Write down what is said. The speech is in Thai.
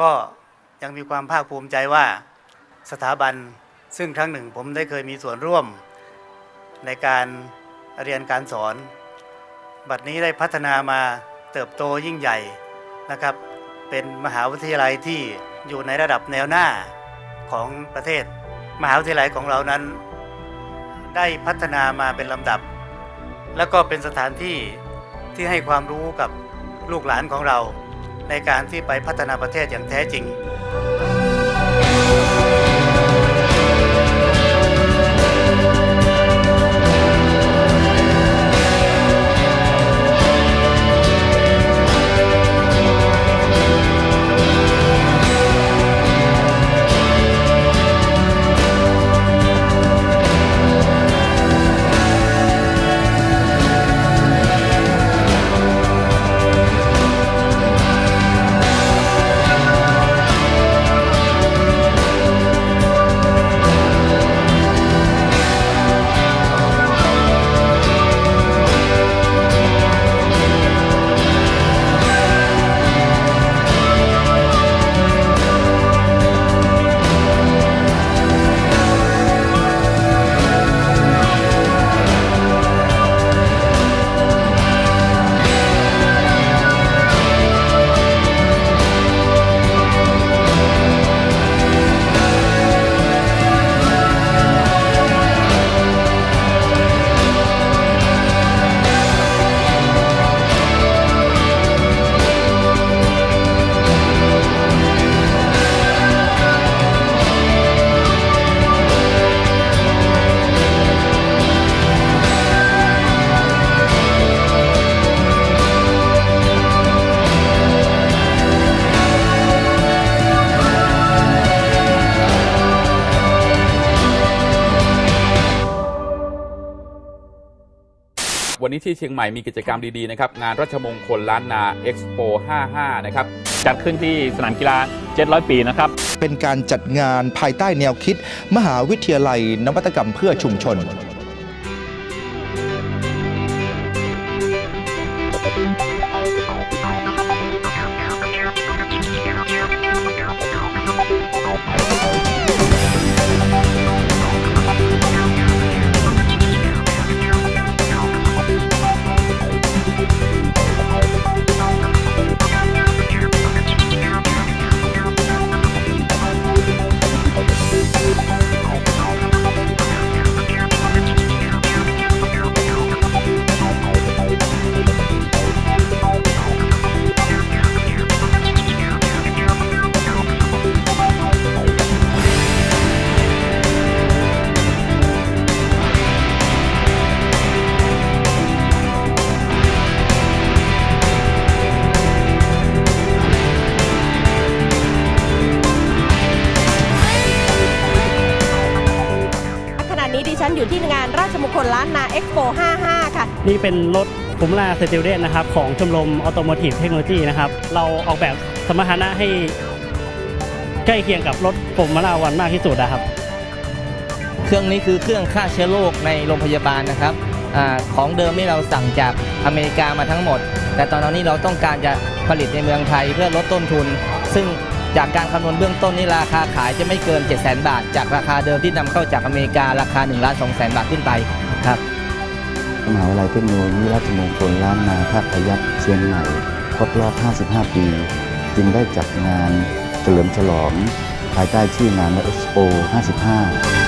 ก็ยังมีความภาคภูมิใจว่าสถาบันซึ่งครั้งหนึ่งผมได้เคยมีส่วนร่วมในการเรียนการสอน บัดนี้ได้พัฒนามาเติบโตยิ่งใหญ่นะครับ เป็นมหาวิทยาลัยที่อยู่ในระดับแนวหน้าของประเทศ มหาวิทยาลัยของเรานั้น ได้พัฒนามาเป็นลำดับ แล้วก็เป็นสถานที่ที่ให้ความรู้กับลูกหลานของเรา ในการที่ไปพัฒนาประเทศอย่างแท้จริง วันนี้ที่เชียงใหม่มีกิจกรรมดีๆนะครับงานรัชมงคลล้านนาเอ็กซ์โป55 นะครับ จัดขึ้นที่สนามกีฬา 700 ปีนะครับ เป็นการจัดงานภายใต้แนวคิด มหาวิทยาลัยนวัตกรรมเพื่อชุมชน ฉันอยู่ที่งานราชมงคลล้านนาเอ็กซ์โป 55 ค่ะ นี่เป็นรถฟูมล่าสติลเดนนะครับ ของชมรมออโตโมทีฟเทคโนโลยีนะครับ เราออกแบบสมรรถนะให้ใกล้เคียงกับรถฟอร์มูล่าวันมากที่สุดนะครับ เครื่องนี้คือเครื่องฆ่าเชื้อโรคในโรงพยาบาลนะครับอาของเดิมนี่เราสั่งจากอเมริกามาทั้งหมด แต่ตอนนี้เราต้องการจะผลิตในเมืองไทยเพื่อลดต้นทุน ซึ่ง จากการคำนวณเบื้องต้นนี่ราคาขายจะไม่เกิน7 0 0 0 0 0 บาท จากราคาเดิมที่นำเข้าจากอเมริการาคา1ล้าน2แสนบาทขึ้นไปครับมหาวิทยาลัยเทคโนโลยีราชมงคลล้านนาท่าพยัคฆ์เชียงใหม่ครบรอบ 55 ปี จึงได้จัดงานเฉลิมฉลอง ภายใต้ชื่องานว่า Expo 55